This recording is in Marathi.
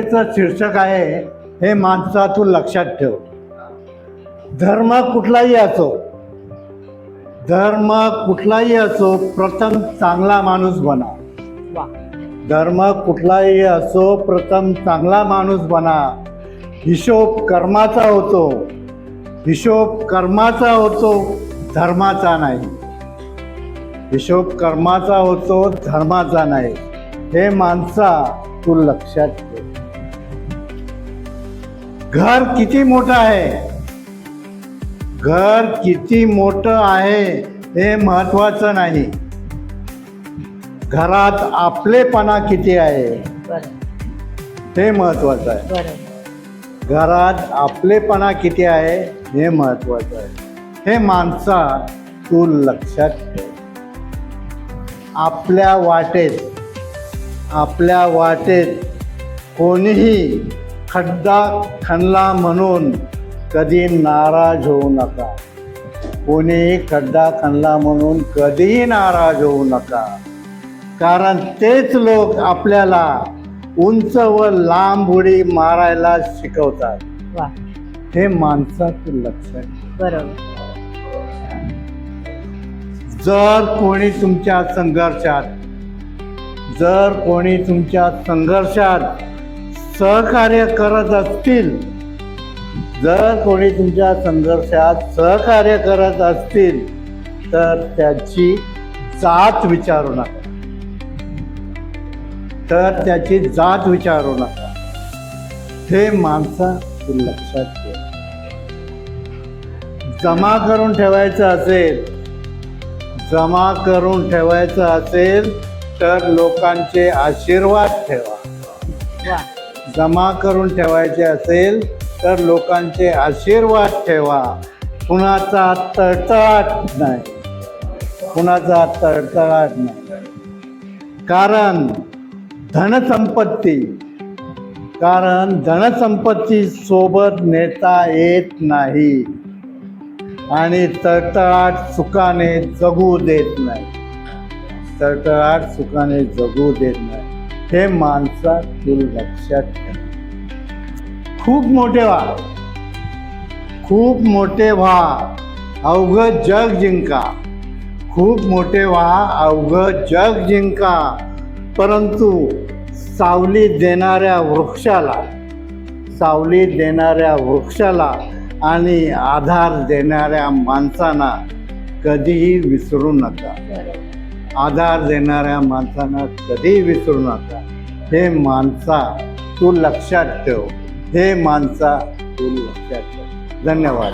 शीर्षक आहे हे माणसा तू लक्षात ठेव. धर्म कुठलाही असो धर्म कुठलाही असो प्रथम चांगला माणूस बना. धर्म कुठलाही असो प्रथम चांगला माणूस बना. हिशोब कर्माचा होतो हिशोब कर्माचा होतो धर्माचा नाही. हिशोब कर्माचा होतो धर्माचा नाही. हे माणसा तू लक्षात ठेव. घर किती मोठं आहे? घर किती मोठं आहे हे महत्वाचं नाही. घरात आपलेपणा किती आहे? हे महत्वाचं आहे. घरात आपलेपणा किती आहे? हे महत्वाचं आहे. हे माणसा तू लक्षात ठेव. आपल्या वाटेत आपल्या वाटेत कोणीही खड्डा खणला म्हणून कधी नाराज होऊ नका. कोणीही खड्डा खणला म्हणून कधीही नाराज होऊ नका. कारण तेच लोक आपल्याला उंच व लांब उडी मारायला शिकवतात. वा. हे माणसाचं लक्षण बरोबर. जर कोणी तुमच्या संघर्षात जर कोणी तुमच्या संघर्षात सहकार्य करत असतील जर कोणी तुमच्या संघर्षात सहकार्य करत असतील तर त्याची जात विचारू नका. तर त्याची जात विचारू नका. हे माणसं लक्षात घे जमा करून ठेवायचं असेल जमा करून ठेवायचं असेल तर लोकांचे आशीर्वाद ठेवा. वा. जमा करून ठेवायचे असेल तर लोकांचे आशीर्वाद ठेवा. कुणाचा तळतळाट नाही. कुणाचा तळतळाट नाही. कारण धनसंपत्ती कारण धनसंपत्ती सोबत नेता येत नाही आणि तळतळाट सुखाने जगू देत नाही. तळतळाट सुखाने जगू देत नाही. हे माणसातील लक्षात ठेव. खूप मोठे व्हा. खूप मोठे व्हा. अवघं जग जिंका. खूप मोठे व्हा. अवघं जग जिंका. परंतु सावली देणाऱ्या वृक्षाला सावली देणाऱ्या वृक्षाला आणि आधार देणाऱ्या माणसांना कधीही विसरू नका. आधार देणाऱ्या माणसांना कधीही विसरू नका. हे माणसा तू लक्षात ठेव. हे माणसा तू लक्षात ठेव. धन्यवाद.